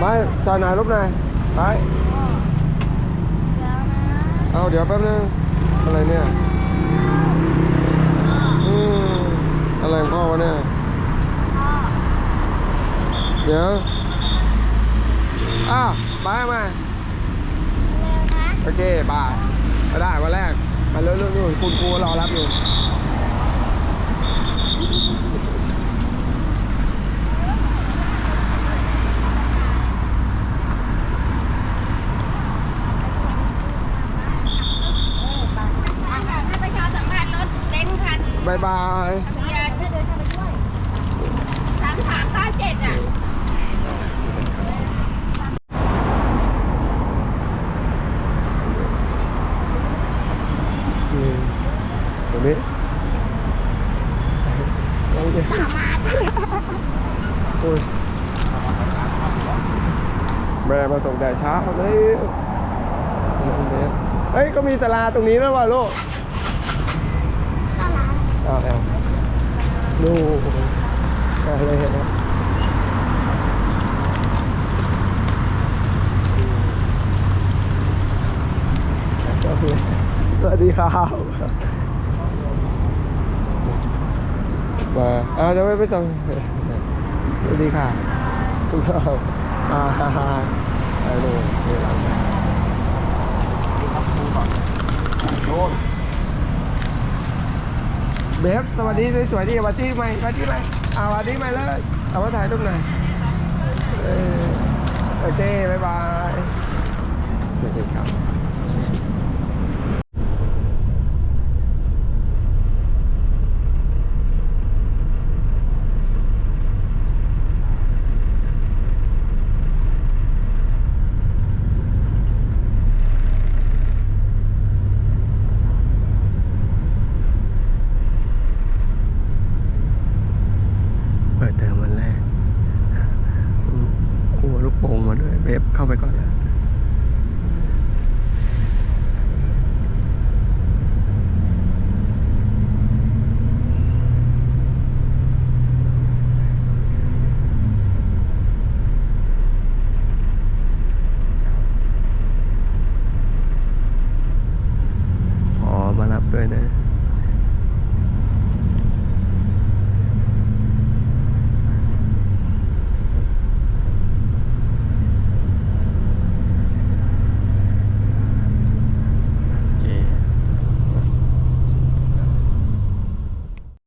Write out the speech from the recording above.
ไปจอดหน่อยรูปหน่อยไปแล้วนะเอาเดี๋ยวแป๊บนึงอะไรเนี่ยอืมอะไรของพ่อวะเนี่ยพ่อเดี๋ยวอ้าวไปมาเร็วนะโอเคบายมาได้วันแรกมาเร็วๆนู่นคุณครูรอรับอยู่ ให้ประชาสัมพันธ์รถเบนซ์คัน บายบายทะเบียนสามสามเก้าเจ็ดอะอืมตรงนี้ลองดิโอ้ยแม่มาส่งแต่เช้าเลยเฮ้ย ก็มีศาลาตรงนี้แล้วว่ะลูกก็ร้าน อ้าวแล้วดูอะไรเห็นไหมก็คือสวัสดีครับ มาอ่าเดี๋ยวไปไปส่งสวัสดีค่ะทุกท่านอ่าฮ่าฮ่าไอ้ลูกนี่หลังโน่น เบฟสวัสดีสวยๆดีสวัสดีใหม่สวัสดีใหม่อ่าสวัสดีใหม่เลยเอามาถ่ายรูปหน่อยโอเคบ๊ายบายโอเคครับ เวฟเข้าไปก่อนแล้ว